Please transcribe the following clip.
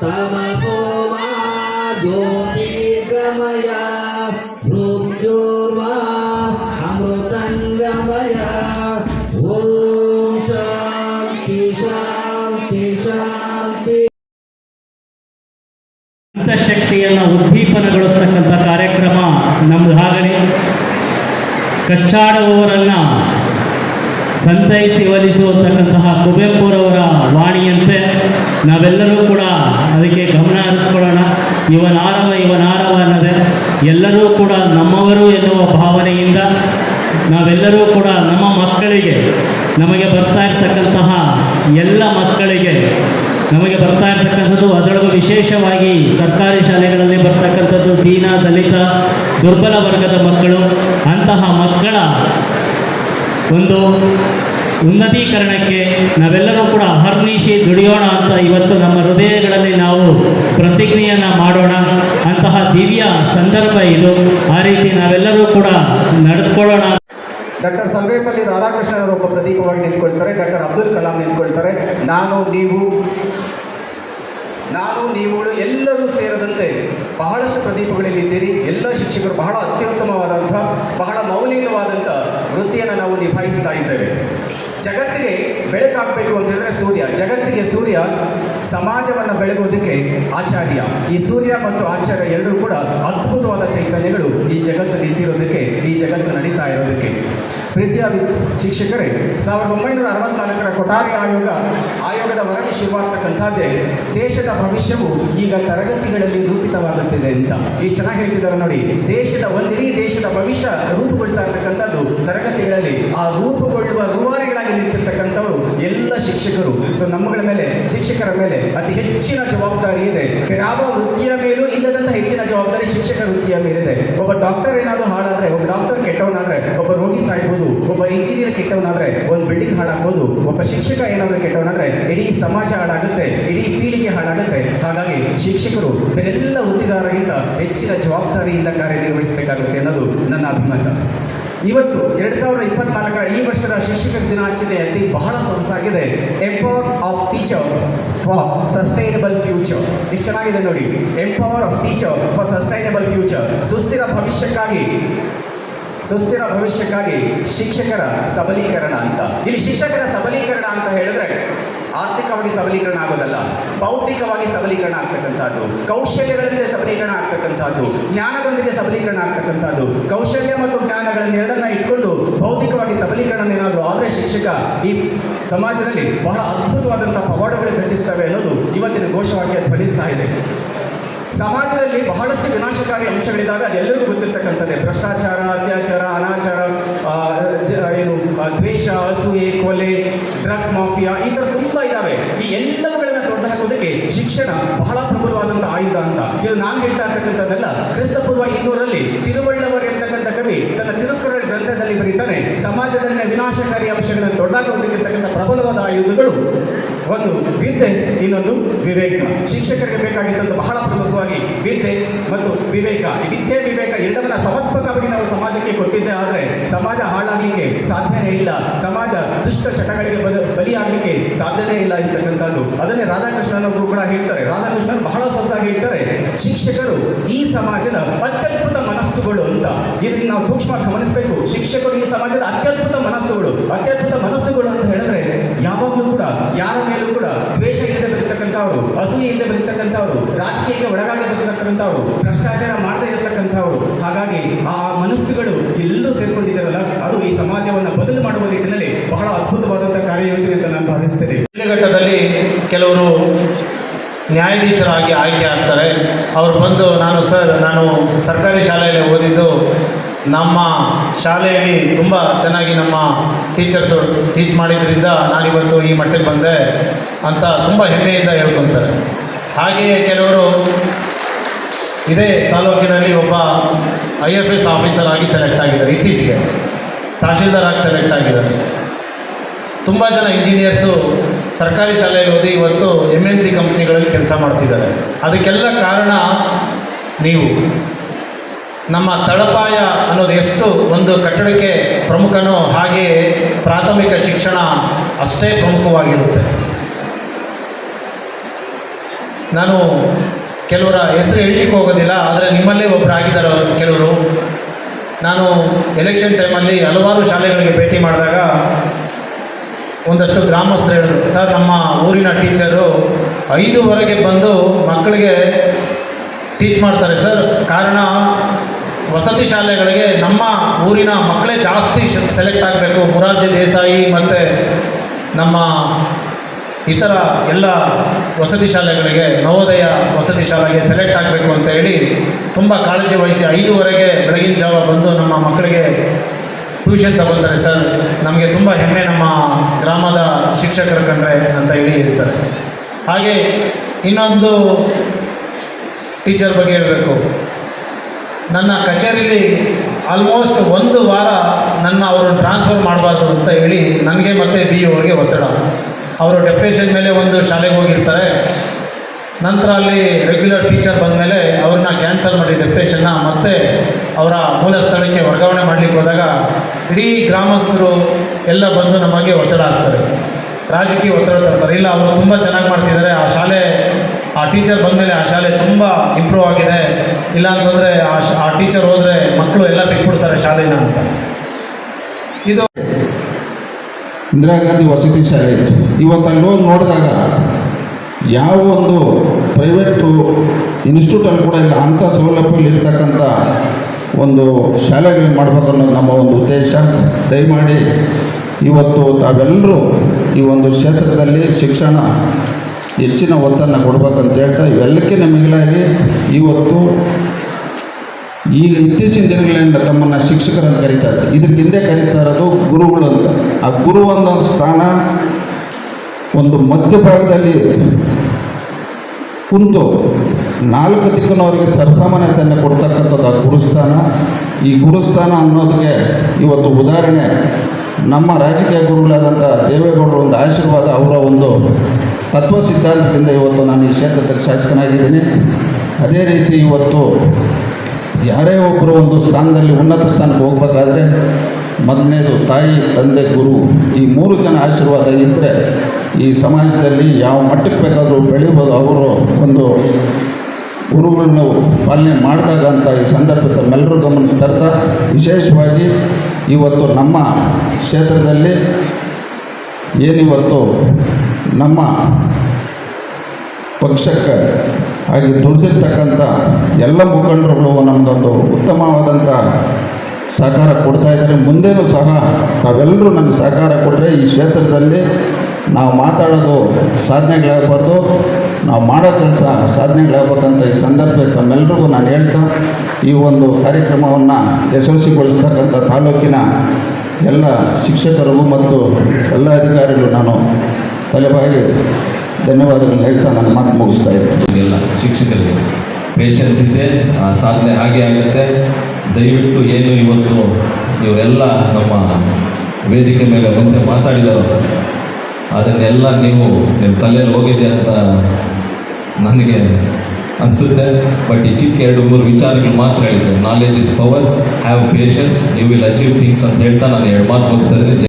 ತಮಸೋಮ ಜ್ಯೋತಿರ್ಗಮಯ ಮೃತ್ಯುರ್ಮ ಅಮೃತಂಗಮಯ. ಓಂ ಶಾಂತಿ ಉದ್ದೀಪನಗೊಳಿಸ್ತಕ್ಕಂಥ ಕಾರ್ಯಕ್ರಮ ನಮ್ಮದಾಗಲಿ ಕಚ್ಚಾಡುವವರನ್ನ ಸಂತೈಸಿ ಒಲಿಸುವಂತಕ್ಕಂತಹ ಕುವೆಂಪುರವರ ವಾಣಿಯಂತೆ ನಾವೆಲ್ಲರೂ ಕೂಡ ಅದಕ್ಕೆ ಗಮನ ಹರಿಸ್ಕೊಳ್ಳೋಣ. ಇವನಾರವ ಇವನಾರವ ಅನ್ನದೆ. ಎಲ್ಲರೂ ಕೂಡ ನಮ್ಮವರು ಎನ್ನುವ ಭಾವನೆಯಿಂದ ನಾವೆಲ್ಲರೂ ಕೂಡ ನಮ್ಮ ಮಕ್ಕಳಿಗೆ ನಮಗೆ ಬರ್ತಾ ಇರ್ತಕ್ಕಂತಹ ಎಲ್ಲ ಮಕ್ಕಳಿಗೆ ನಮಗೆ ಬರ್ತಾ ಇರ್ತಕ್ಕಂಥದ್ದು ಅದರೊಳಗೂ ವಿಶೇಷವಾಗಿ ಸರ್ಕಾರಿ ಶಾಲೆಗಳಲ್ಲಿ ಬರ್ತಕ್ಕಂಥದ್ದು ದೀನ, ದಲಿತ, ದುರ್ಬಲ ವರ್ಗದ ಮಕ್ಕಳು, ಅಂತಹ ಮಕ್ಕಳ ಒಂದು ಉನ್ನತೀಕರಣಕ್ಕೆ ನಾವೆಲ್ಲರೂ ಕೂಡ ಅಹರ್ನಿಶಿ ದುಡಿಯೋಣ ಅಂತ ಇವತ್ತು ನಮ್ಮ ಹೃದಯಗಳಲ್ಲಿ ನಾವು ಪ್ರತಿಜ್ಞೆಯನ್ನ ಮಾಡೋಣ. ಅಂತಹ ದಿವ್ಯ ಸಂದರ್ಭ ಇದು. ಆ ರೀತಿ ನಾವೆಲ್ಲರೂ ಕೂಡ ನಡೆದುಕೊಳ್ಳೋಣ. ಡಾಕ್ಟರ್ ಸರ್ವೇಪಲ್ಲಿ ರಾಧಾಕೃಷ್ಣನವರು ಒಬ್ಬ ಪ್ರತೀಕವಾಗಿ ನಿಂತ್ಕೊಳ್ತಾರೆ. ಡಾಕ್ಟರ್ ಅಬ್ದುಲ್ ಕಲಾಂ ನಿಂತ್ಕೊಳ್ತಾರೆ. ನಾನು, ನೀವು ನಾನು ನೀವು ಎಲ್ಲರೂ ಸೇರದಂತೆ ಬಹಳಷ್ಟು ಪ್ರದೀಪಗಳಲ್ಲಿ ಇದ್ದೀರಿ. ಎಲ್ಲ ಶಿಕ್ಷಕರು ಬಹಳ ಅತ್ಯುತ್ತಮವಾದಂಥ, ಬಹಳ ಮೌಲ್ಯಯುತವಾದಂಥ ವೃತ್ತಿಯನ್ನು ನಿಭಾಯಿಸ್ತಾ ಇದ್ದೇವೆ. ಜಗತ್ತಿಗೆ ಬೆಳಕಾಗಬೇಕು ಅಂತ ಹೇಳಿದ್ರೆ ಸೂರ್ಯ. ಜಗತ್ತಿಗೆ ಸೂರ್ಯ ಸಮಾಜವನ್ನು ಬೆಳಗೋದಕ್ಕೆ ಆಚಾರ್ಯ. ಈ ಸೂರ್ಯ ಮತ್ತು ಆಚಾರ್ಯ ಎರಡೂ ಕೂಡ ಅದ್ಭುತವಾದ ಚೈತನ್ಯಗಳು ಈ ಜಗತ್ತು ನಿಂತಿರೋದಕ್ಕೆ, ಈ ಜಗತ್ತು ನಡೀತಾ ಇರೋದಕ್ಕೆ. ಪ್ರೀತಿಯ ಶಿಕ್ಷಕರೇ, ಸಾವಿರದ ಒಂಬೈನೂರ ಅರವತ್ನಾಲ್ಕರ ಕೊಠಾರಿ ಆಯೋಗ, ಆಯೋಗದ ವರದಿ ಶುರುವಾಗ್ತಕ್ಕಂಥದ್ದೇ ದೇಶದ ಭವಿಷ್ಯವು ಈಗ ತರಗತಿಗಳಲ್ಲಿ ರೂಪಿತವಾಗುತ್ತಿದೆ ಅಂತ. ಎಷ್ಟು ಚೆನ್ನಾಗಿ ಹೇಳ್ತಿದ್ದಾರೆ ನೋಡಿ, ದೇಶದ ಒಂದಿಡೀ ದೇಶದ ಭವಿಷ್ಯ ರೂಪುಗೊಳ್ತಾ ಇರ್ತಕ್ಕಂಥದ್ದು ತರಗತಿಗಳಲ್ಲಿ. ಆ ರೂಪುಗೊಳ್ಳುವ ರೂವಾರಿಗಳಾಗಿ ನಿಂತಿರ್ತಕ್ಕಂಥವರು ಎಲ್ಲ ಶಿಕ್ಷಕರು. ಸೊ ನಮ್ಮಗಳ ಮೇಲೆ, ಶಿಕ್ಷಕರ ಮೇಲೆ ಅತಿ ಹೆಚ್ಚಿನ ಜವಾಬ್ದಾರಿ ಇದೆ. ಯಾವ ವೃತ್ತಿಯ ಮೇಲೂ ಇಲ್ಲದಂತ ಹೆಚ್ಚಿನ ಜವಾಬ್ದಾರಿ ಶಿಕ್ಷಕ ವೃತ್ತಿಯ ಮೇಲಿದೆ. ಒಬ್ಬ ಡಾಕ್ಟರ್ ಏನಾದರೂ ಹಾಳಾದ್ರೆ, ಒಬ್ಬ ಡಾಕ್ಟರ್ ಕೆಟ್ಟವನಾದ್ರೆ, ಒಬ್ಬ ರೋಗಿ ಸಾಯ್ಬೋದು, ಒಬ್ಬ ಇಂಜಿನಿಯರ್ ಕೆಟ್ಟವನಾದ್ರೆ, ಒಂದು ಬಿಲ್ಡಿಂಗ್ ಹಾಳಾಗ್ಬೋದು, ಒಬ್ಬ ಶಿಕ್ಷಕ ಏನಾದರೂ ಕೆಟ್ಟವನಾದ್ರೆ, ಇಡೀ ಸಮಾಜ ಹಾಳಾಗುತ್ತೆ, ಇಡೀ ಪೀಳಿಗೆ ಹಾಳಾಗುತ್ತೆ. ಹಾಗಾಗಿ ಶಿಕ್ಷಕರು ಬೇರೆಲ್ಲ ವೃತ್ತಿದಾರರಿಗಿಂತ ಹೆಚ್ಚಿನ ಜವಾಬ್ದಾರಿಯಿಂದ ಕಾರ್ಯನಿರ್ವಹಿಸಬೇಕಾಗುತ್ತೆ ಅನ್ನೋದು ನನ್ನ ಅಭಿಮತ. ಇವತ್ತು ಎರಡ್ ಸಾವಿರದ ಇಪ್ಪತ್ನಾಲ್ಕರ ಈ ವರ್ಷದ ಶಿಕ್ಷಕರ ದಿನಾಚರಣೆಯಲ್ಲಿ ಬಹಳ ಸೊಗಸಾಗಿದೆ. Empower of teacher for sustainable future ಇಷ್ಟು ಚೆನ್ನಾಗಿದೆ ನೋಡಿ. Empower of teacher for sustainable future ಸುಸ್ಥಿರ ಭವಿಷ್ಯಕ್ಕಾಗಿ ಸುಸ್ಥಿರ ಭವಿಷ್ಯಕ್ಕಾಗಿ ಶಿಕ್ಷಕರ ಸಬಲೀಕರಣ ಅಂತ. ಇಲ್ಲಿ ಶಿಕ್ಷಕರ ಸಬಲೀಕರಣ ಅಂತ ಹೇಳಿದ್ರೆ ಆರ್ಥಿಕವಾಗಿ ಸಬಲೀಕರಣ ಆಗೋದಲ್ಲ, ಭೌತಿಕವಾಗಿ ಸಬಲೀಕರಣ ಆಗ್ತಕ್ಕಂಥದ್ದು ಕೌಶಲ್ಯಗಳಿಂದ ಸಬಲೀಕರಣ ಆಗ್ತಕ್ಕಂಥದ್ದು, ಜ್ಞಾನದೊಂದಿಗೆ ಸಬಲೀಕರಣ ಆಗ್ತಕ್ಕಂಥದ್ದು, ಕೌಶಲ್ಯ ಮತ್ತು ಜ್ಞಾನಗಳನ್ನೆರಡನ್ನ ಇಟ್ಕೊಂಡು ಭೌತಿಕವಾಗಿ ಸಬಲೀಕರಣ ಏನಾದರೂ ಆದರೆ ಶಿಕ್ಷಕ, ಈ ಸಮಾಜದಲ್ಲಿ ಬಹಳ ಅದ್ಭುತವಾದಂಥ ಪವಾಡಗಳು ಘಟಿಸ್ತವೆ ಅನ್ನೋದು ಇವತ್ತಿನ ಘೋಷವಾಕ್ಯ ಧ್ವನಿಸ್ತಾ ಇದೆ. ಸಮಾಜದಲ್ಲಿ ಬಹಳಷ್ಟು ವಿನಾಶಕಾರಿ ಅಂಶಗಳಿದ್ದಾವೆ. ಅದೆಲ್ಲರಿಗೂ ಗೊತ್ತಿರ್ತಕ್ಕಂಥದ್ದೇ. ಭ್ರಷ್ಟಾಚಾರ, ಅತ್ಯಾಚಾರ, ಅನಾಚಾರ ಏನು ದ್ವೇಷ, ಅಸೂಯೆ, ಕೊಲೆ, ಡ್ರಗ್ಸ್, ಮಾಫಿಯಾ ಈ ಥರ ತುಂಬ ಇದ್ದಾವೆ. ಈ ಎಲ್ಲವುಗಳನ್ನ ತೊಡೆದು ಹಾಕೋದಕ್ಕೆ ಶಿಕ್ಷಣ ಬಹಳ ಪ್ರಬಲವಾದಂಥ ಆಯುಧ ಅಂತ. ಇದು ನಾನು ಹೇಳ್ತಾ ಇರ್ತಕ್ಕಂಥದ್ದೆಲ್ಲ ಕ್ರಿಸ್ತಪೂರ್ವ ಸಮಾಜದಲ್ಲಿನ ವಿನಾಶಕಾರಿ ಅಂಶಗಳನ್ನು ತೊಡೆದಾಕೋದಕ್ಕಿರ್ತಕ್ಕಂಥ ಪ್ರಬಲವಾದ ಆಯುಧಗಳು ಒಂದು ವಿದ್ಯೆ, ಇನ್ನೊಂದು ವಿವೇಕ. ಶಿಕ್ಷಕರಿಗೆ ಬೇಕಾಗಿದ್ದಂಥ ಬಹಳ ಪ್ರಮುಖವಾಗಿ ವಿದ್ಯೆ ಮತ್ತು ವಿವೇಕ. ವಿದ್ಯೆ, ವಿವೇಕ ಎರಡನ್ನ ಸಮರ್ಪಕವಾಗಿ ನಾವು ಸಮಾಜಕ್ಕೆ ಕೊಟ್ಟಿದ್ದೆ ಆದರೆ ಸಮಾಜ ಹಾಳಾಗಲಿಕ್ಕೆ ಸಾಧ್ಯನೇ ಇಲ್ಲ. ಸಮಾಜ ದುಷ್ಟ ಚಟಗಳಿಗೆ ಬಲಿಯಾಗಲಿಕ್ಕೆ ಸಾಧ್ಯನೇ ಇಲ್ಲ ಅಂತಕ್ಕಂಥದ್ದು. ಅದನ್ನೇ ರಾಧಾಕೃಷ್ಣನವರು ಕೂಡ ಹೇಳ್ತಾರೆ. ರಾಧಾಕೃಷ್ಣನ್ ಬಹಳ ಶಿಕ್ಷಕರು ಈ ಸಮಾಜದ ಅತ್ಯದ್ಭುತ ಮನಸ್ಸುಗಳು ಅಂತ. ಇದನ್ನ ನಾವು ಸೂಕ್ಷ್ಮ ಗಮನಿಸಬೇಕು. ಶಿಕ್ಷಕರು ಈ ಸಮಾಜದ ಅತ್ಯದ್ಭುತ ಮನಸ್ಸುಗಳು. ಅತ್ಯದ್ಭುತ ಮನಸ್ಸುಗಳು ಅಂತ ಹೇಳಿದ್ರೆ ಯಾವಾಗಲೂ ಕೂಡ, ಯಾರ ಮೇಲೂ ಕೂಡ ದ್ವೇಷ ಇಲ್ಲದೆ ಬರೀತಕ್ಕಂಥವ್ರು ಅಸೂಯೆ ಇಲ್ಲದೆ ಬರೀತಕ್ಕಂಥವ್ರು ರಾಜಕೀಯಕ್ಕೆ ಒಳಗಾಗಿ ಬರ್ತಕ್ಕಂಥವ್ರು ಭ್ರಷ್ಟಾಚಾರ ಮಾಡದೇ ಇರತಕ್ಕಂಥವ್ರು. ಹಾಗಾಗಿ ಆ ಮನಸ್ಸುಗಳು ಎಲ್ಲರೂ ಸೇರ್ಕೊಂಡಿದ್ದಾರಲ್ಲ, ಅದು ಈ ಸಮಾಜವನ್ನು ಬದಲು ಮಾಡುವ ನಿಟ್ಟಿನಲ್ಲಿ ಬಹಳ ಅದ್ಭುತವಾದಂತಹ ಕಾರ್ಯಯೋಜನೆ ಅಂತ ನಾನು ಭಾವಿಸ್ತೇನೆ. ಘಟ್ಟದಲ್ಲಿ ಕೆಲವರು ನ್ಯಾಯಾಧೀಶರಾಗಿ ಆಯ್ಕೆ ಆಗ್ತಾರೆ. ಅವರು ಬಂದು, ನಾನು ಸರ್, ನಾನು ಸರ್ಕಾರಿ ಶಾಲೆಯಲ್ಲಿ ಓದಿದ್ದು ನಮ್ಮ ಶಾಲೆಯಲ್ಲಿ ತುಂಬ ಚೆನ್ನಾಗಿ ನಮ್ಮ ಟೀಚರ್ಸು ಟೀಚ್ ಮಾಡಿದ್ರಿಂದ ನಾನಿವತ್ತು ಈ ಮಟ್ಟಕ್ಕೆ ಬಂದೆ ಅಂತ ತುಂಬ ಹೆಮ್ಮೆಯಿಂದ ಹೇಳ್ಕೊತಾರೆ. ಹಾಗೆಯೇ ಕೆಲವರು ಇದೇ ತಾಲೂಕಿನಲ್ಲಿ ಒಬ್ಬ ಐ ಎಫ್ ಎಸ್ ಆಫೀಸರ್ ಆಗಿ ಸೆಲೆಕ್ಟ್ ಆಗಿದ್ದಾರೆ. ಇತ್ತೀಚೆಗೆ ತಹಶೀಲ್ದಾರ್ ಆಗಿ ಸೆಲೆಕ್ಟ್ ಆಗಿದ್ದಾರೆ. ತುಂಬ ಜನ ಇಂಜಿನಿಯರ್ಸು ಸರ್ಕಾರಿ ಶಾಲೆಯಲ್ಲಿ ಓದಿ ಇವತ್ತು ಎಂ ಎನ್ ಸಿ ಕಂಪ್ನಿಗಳಲ್ಲಿ ಕೆಲಸ ಮಾಡ್ತಿದ್ದಾರೆ. ಅದಕ್ಕೆಲ್ಲ ಕಾರಣ ನೀವು. ನಮ್ಮ ತಳಪಾಯ ಅನ್ನೋದು ಎಷ್ಟು ಒಂದು ಕಟ್ಟಡಕ್ಕೆ ಪ್ರಮುಖನೋ ಹಾಗೆಯೇ ಪ್ರಾಥಮಿಕ ಶಿಕ್ಷಣ ಅಷ್ಟೇ ಪ್ರಮುಖವಾಗಿರುತ್ತೆ. ನಾನು ಕೆಲವರ ಹೆಸರು ಹೇಳಲಿಕ್ಕೆ ಹೋಗೋದಿಲ್ಲ, ಆದರೆ ನಿಮ್ಮಲ್ಲೇ ಒಬ್ಬರು ಆಗಿದ್ದಾರೆ ಕೆಲವರು. ನಾನು ಎಲೆಕ್ಷನ್ ಟೈಮಲ್ಲಿ ಹಲವಾರು ಶಾಲೆಗಳಿಗೆ ಭೇಟಿ ಮಾಡಿದಾಗ ಒಂದಷ್ಟು ಗ್ರಾಮಸ್ಥರು ಹೇಳಿದ್ರು, ಸರ್, ನಮ್ಮ ಊರಿನ ಟೀಚರು ಐದುವರೆಗೆ ಬಂದು ಮಕ್ಕಳಿಗೆ ಟೀಚ್ ಮಾಡ್ತಾರೆ ಸರ್. ಕಾರಣ, ವಸತಿ ಶಾಲೆಗಳಿಗೆ ನಮ್ಮ ಊರಿನ ಮಕ್ಕಳೇ ಜಾಸ್ತಿ ಸೆಲೆಕ್ಟ್ ಆಗಬೇಕು. ಮುರಾರ್ಜಿ ದೇಸಾಯಿ ಮತ್ತು ನಮ್ಮ ಇತರ ಎಲ್ಲ ವಸತಿ ಶಾಲೆಗಳಿಗೆ, ನವೋದಯ ವಸತಿ ಶಾಲೆಗೆ ಸೆಲೆಕ್ಟ್ ಆಗಬೇಕು ಅಂತ ಹೇಳಿ ತುಂಬ ಕಾಳಜಿ ವಹಿಸಿ ಐದುವರೆಗೆ ಬೆಳಗಿನ ಜಾವ ಬಂದು ನಮ್ಮ ಮಕ್ಕಳಿಗೆ ಟ್ಯೂಷನ್ ತಗೊತಾರೆ ಸರ್. ನಮಗೆ ತುಂಬ ಹೆಮ್ಮೆ ನಮ್ಮ ಗ್ರಾಮದ ಶಿಕ್ಷಕರ ಕಂಡ್ರೆ ಅಂತ ಹೇಳಿ ಹೇಳ್ತಾರೆ. ಹಾಗೆ ಇನ್ನೊಂದು ಟೀಚರ್ ಬಗ್ಗೆ ಹೇಳಬೇಕು. ನನ್ನ ಕಚೇರಿಲಿ ಆಲ್ಮೋಸ್ಟ್ ಒಂದು ವಾರ ನನ್ನ ಅವರು ಟ್ರಾನ್ಸ್ಫರ್ ಮಾಡಬಾರ್ದು ಅಂತ ಹೇಳಿ ನನಗೆ ಮತ್ತು ಬಿ ಅವ್ರಿಗೆ ಒತ್ತಡ. ಅವರು ಡೆಪ್ಯುಟೇಷನ್ ಮೇಲೆ ಒಂದು ಶಾಲೆಗೆ ಹೋಗಿರ್ತಾರೆ. ನಂತರ ಅಲ್ಲಿ ರೆಗ್ಯುಲರ್ ಟೀಚರ್ ಬಂದಮೇಲೆ ಅವ್ರನ್ನ ಕ್ಯಾನ್ಸಲ್ ಮಾಡಿ ಡೆಪ್ಯುಟೇಷನ್ನ ಮತ್ತೆ ಅವರ ಮೂಲ ಸ್ಥಳಕ್ಕೆ ವರ್ಗಾವಣೆ ಮಾಡಲಿಕ್ಕೆ ಹೋದಾಗ ಇಡೀ ಗ್ರಾಮಸ್ಥರು ಎಲ್ಲ ಬಂದು ನಮಗೆ ಒತ್ತಡ ಆಗ್ತಾರೆ ರಾಜಕೀಯ ಒತ್ತಡ ತರ್ತಾರೆ. ಇಲ್ಲ, ಅವರು ತುಂಬ ಚೆನ್ನಾಗಿ ಮಾಡ್ತಿದ್ದಾರೆ. ಆ ಶಾಲೆ, ಆ ಟೀಚರ್ ಬಂದಮೇಲೆ ಆ ಶಾಲೆ ತುಂಬ ಇಂಪ್ರೂವ್ ಆಗಿದೆ. ಇಲ್ಲ ಅಂತಂದರೆ ಆ ಶ, ಆ ಟೀಚರ್ ಹೋದರೆ ಮಕ್ಕಳು ಎಲ್ಲ ಬಿಟ್ಬಿಡ್ತಾರೆ ಶಾಲೆನ ಅಂತ. ಇದು ಇಂದಿರಾ ಗಾಂಧಿ ವಸತಿ ಶಾಲೆ. ಇದೆ ಇವತ್ತು ಅಲ್ಲಿ ಹೋಗಿ ನೋಡಿದಾಗ ಯಾವ ಒಂದು ಪ್ರೈವೇಟು ಇನ್ಸ್ಟಿಟ್ಯೂಟಲ್ಲಿ ಕೂಡ ಇಲ್ಲ, ಅಂಥ ಸೌಲಭ್ಯಗಳು ಇರ್ತಕ್ಕಂಥ ಒಂದು ಶಾಲೆಗಳು ಮಾಡಬೇಕು ಅನ್ನೋದು ನಮ್ಮ ಒಂದು ಉದ್ದೇಶ. ದಯಮಾಡಿ ಇವತ್ತು ತಾವೆಲ್ಲರೂ ಈ ಒಂದು ಕ್ಷೇತ್ರದಲ್ಲಿ ಶಿಕ್ಷಣ ಹೆಚ್ಚಿನ ಒತ್ತನ್ನು ಕೊಡ್ಬೇಕಂತ ಹೇಳ್ತಾ ಇವೆಲ್ಲಕ್ಕಿಂತ ಮಿಗಿಲಾಗಿ ಇವತ್ತು ಈಗ ಇತ್ತೀಚಿನ ದಿನಗಳಿಂದ ತಮ್ಮನ್ನು ಶಿಕ್ಷಕರಂತ ಕರೀತಾರೆ. ಇದ್ರ ಹಿಂದೆ ಕರೀತಾ ಇರೋದು ಗುರುಗಳು ಅಂತ. ಆ ಗುರು ಒಂದು ಸ್ಥಾನ ಒಂದು ಮಧ್ಯಭಾಗದಲ್ಲಿ ಕುಂತು ನಾಲ್ಕು ದಿಕ್ಕನವರಿಗೆ ಸರ್ಸಾಮಾನ್ಯತೆಯನ್ನು ಕೊಡ್ತಕ್ಕಂಥದ್ದು ಆ ಗುರುಸ್ಥಾನ. ಈ ಗುರುಸ್ಥಾನ ಅನ್ನೋದಕ್ಕೆ ಇವತ್ತು ಉದಾಹರಣೆ ನಮ್ಮ ರಾಜಕೀಯ ಗುರುಗಳಾದಂಥ ದೇವೇಗೌಡರ ಒಂದು ಆಶೀರ್ವಾದ, ಅವರ ಒಂದು ತತ್ವ ಸಿದ್ಧಾಂತದಿಂದ ಇವತ್ತು ನಾನು ಈ ಕ್ಷೇತ್ರದಲ್ಲಿ ಶಾಸಕನಾಗಿದ್ದೀನಿ. ಅದೇ ರೀತಿ ಇವತ್ತು ಯಾರೇ ಒಬ್ಬರು ಒಂದು ಸ್ಥಾನದಲ್ಲಿ ಉನ್ನತ ಸ್ಥಾನಕ್ಕೆ ಹೋಗಬೇಕಾದ್ರೆ ಮೊದಲನೇದು ತಾಯಿ, ತಂದೆ, ಗುರು ಈ ಮೂರು ಜನ ಆಶೀರ್ವಾದ ಇದ್ದರೆ ಈ ಸಮಾಜದಲ್ಲಿ ಯಾವ ಮಟ್ಟಕ್ಕೆ ಬೇಕಾದರೂ ಬೆಳಿಬೋದು. ಅವರು ಒಂದು ಗುರುಗಳನ್ನು ಪಾಲನೆ ಮಾಡಿದಾಗ ಅಂತ ಈ ಸಂದರ್ಭದಲ್ಲಿ ಎಲ್ಲರೂ ಗಮನ ತರ್ತಾ, ವಿಶೇಷವಾಗಿ ಇವತ್ತು ನಮ್ಮ ಕ್ಷೇತ್ರದಲ್ಲಿ ಏನಿವತ್ತು ನಮ್ಮ ಪಕ್ಷಕ್ಕೆ ಹಾಗೆ ದುಡ್ದಿರ್ತಕ್ಕಂಥ ಎಲ್ಲ ಮುಖಂಡರುಗಳು ನಮಗೊಂದು ಉತ್ತಮವಾದಂಥ ಸಹಕಾರ ಕೊಡ್ತಾ ಇದ್ದಾರೆ. ಮುಂದೆನೂ ಸಹ ತಾವೆಲ್ಲರೂ ನನಗೆ ಸಹಕಾರ ಕೊಟ್ಟರೆ ಈ ಕ್ಷೇತ್ರದಲ್ಲಿ ನಾವು ಮಾತಾಡೋದು ಸಾಧನೆಗಳಾಗಬಾರ್ದು. ನಾವು ಮಾಡೋ ಕೆಲಸ ಸಾಧನೆಗಳಾಗಬೇಕಂತ ಈ ಸಂದರ್ಭ ತಮ್ಮೆಲ್ಲರಿಗೂ ನಾನು ಹೇಳ್ತಾ, ಈ ಒಂದು ಕಾರ್ಯಕ್ರಮವನ್ನು ಯಶಸ್ವಿಗೊಳಿಸ್ತಕ್ಕಂಥ ತಾಲೂಕಿನ ಎಲ್ಲ ಶಿಕ್ಷಕರು ಮತ್ತು ಎಲ್ಲ ಅಧಿಕಾರಿಗಳು ನಾನು ತಲೆಬಾಗಿ ಧನ್ಯವಾದಗಳನ್ನು ಹೇಳ್ತಾ ನನ್ನ ಮಾತು ಮುಗಿಸ್ತಾ ಇದ್ದೀನಿ. ಎಲ್ಲ ಶಿಕ್ಷಕರಿಗೆ ಪೇಷನ್ಸ್ ಇದೆ ಸಾಧನೆ ಹಾಗೆ ಆಗುತ್ತೆ. ದಯವಿಟ್ಟು ಏನು ಇವತ್ತು ಇವರೆಲ್ಲ ನಮ್ಮ ವೇದಿಕೆ ಮೇಲೆ ಮುಂದೆ ಮಾತಾಡಿದರು, ಅದನ್ನೆಲ್ಲ ನೀವು ನಿಮ್ಮ ತಲೆಯಲ್ಲಿ ಹೋಗಿದೆ ಅಂತ ನನಗೆ ಅನಿಸುತ್ತೆ ಬಟ್ ಈ ಚಿಕ್ಕ ಎರಡು ಮೂರು ವಿಚಾರಗಳು ಮಾತ್ರ ಹೇಳಿದೆ knowledge is power have patience you will achieve things ಅಂತ ಹೇಳ್ತಾ ನಾನು ಎರಡು ಮಾತು ಮುಗಿಸ್ತಾ ಇದ್ದೀನಿ.